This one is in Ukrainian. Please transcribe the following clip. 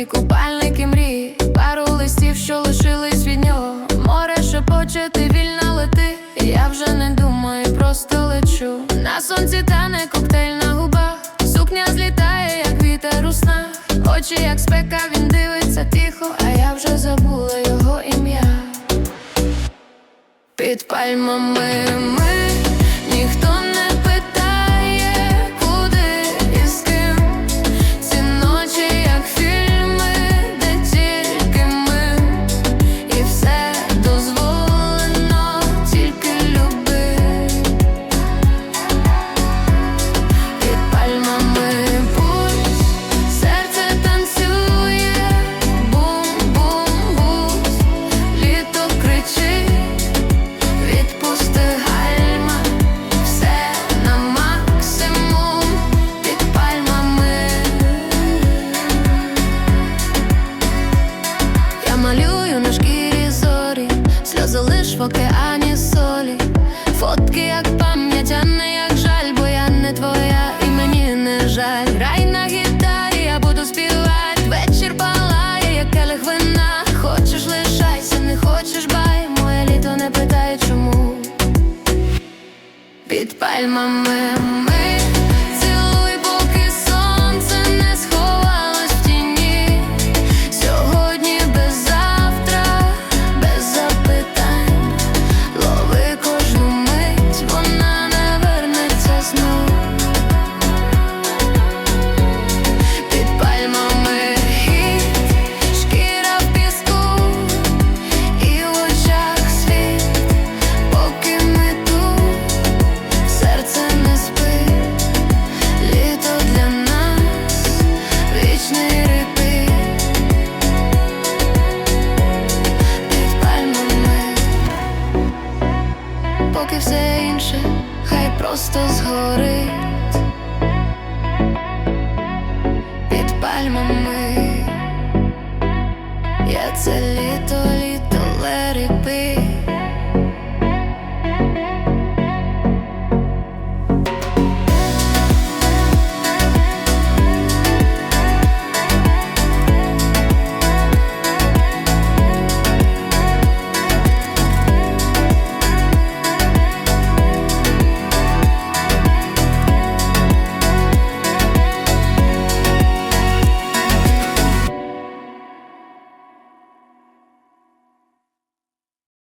друзі, купальники мрії, пару листів, що лишились від нього. Море шепоче, ти вільно лети. Я вже не думаю, просто лечу. На сонці тане коктейль на губах. Сукня злітає, як вітер у снах. Очі, як спека, він дивиться тихо, а я вже забула його ім'я. Під пальмами ми на шкірі зорі, сльози лиш в океані солі. Фотки, як пам'ять, а не як жаль, бо я не твоя і мені не жаль. Грай на гітарі, я буду співати. Вечір палає, як келих вина. Хочеш лишайся, не хочеш бай. Моє літо не питає чому. Під пальмами поки все інше, хай просто згорить. Під пальмами. Я це